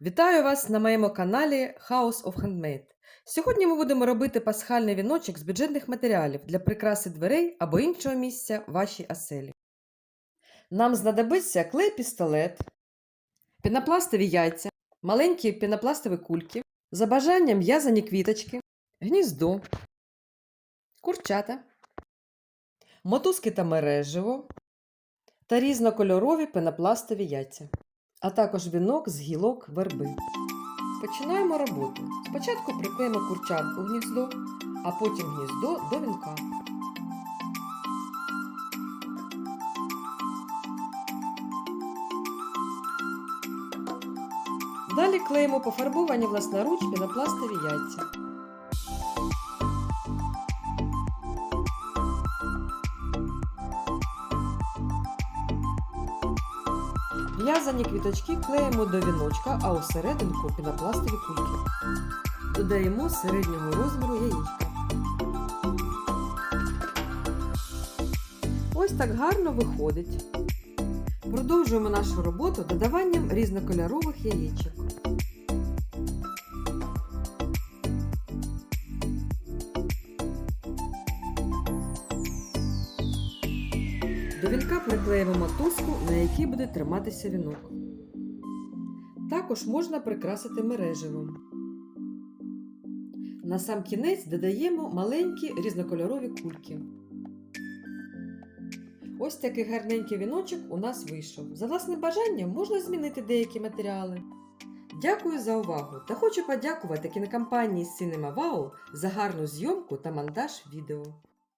Вітаю вас на моєму каналі House of Handmade. Сьогодні ми будемо робити пасхальний віночок з бюджетних матеріалів для прикраси дверей або іншого місця в вашій оселі. Нам знадобиться клей-пістолет, пінопластові яйця, маленькі пінопластові кульки, за бажанням в'язані квіточки, гніздо, курчата, мотузки та мереживо та різнокольорові пенопластові яйця а також вінок з гілок верби. Починаємо роботу. Спочатку приклеїмо курчатку в гніздо, а потім гніздо до вінка. Далі клеїмо пофарбовані власноруч пінопластові яйця. В'язані квіточки клеїмо до віночка, а усерединку пінопластові кульки. Додаємо середнього розміру яєчка. Ось так гарно виходить. Продовжуємо нашу роботу додаванням різнокольорових яєчок. До вінка приклеїмо мотузку, на якій буде триматися вінок. Також можна прикрасити мереживом. На сам кінець додаємо маленькі різнокольорові кульки. Ось такий гарненький віночок у нас вийшов. За власним бажанням можна змінити деякі матеріали. Дякую за увагу та хочу подякувати кінокомпанії Cinema Wow за гарну зйомку та монтаж відео.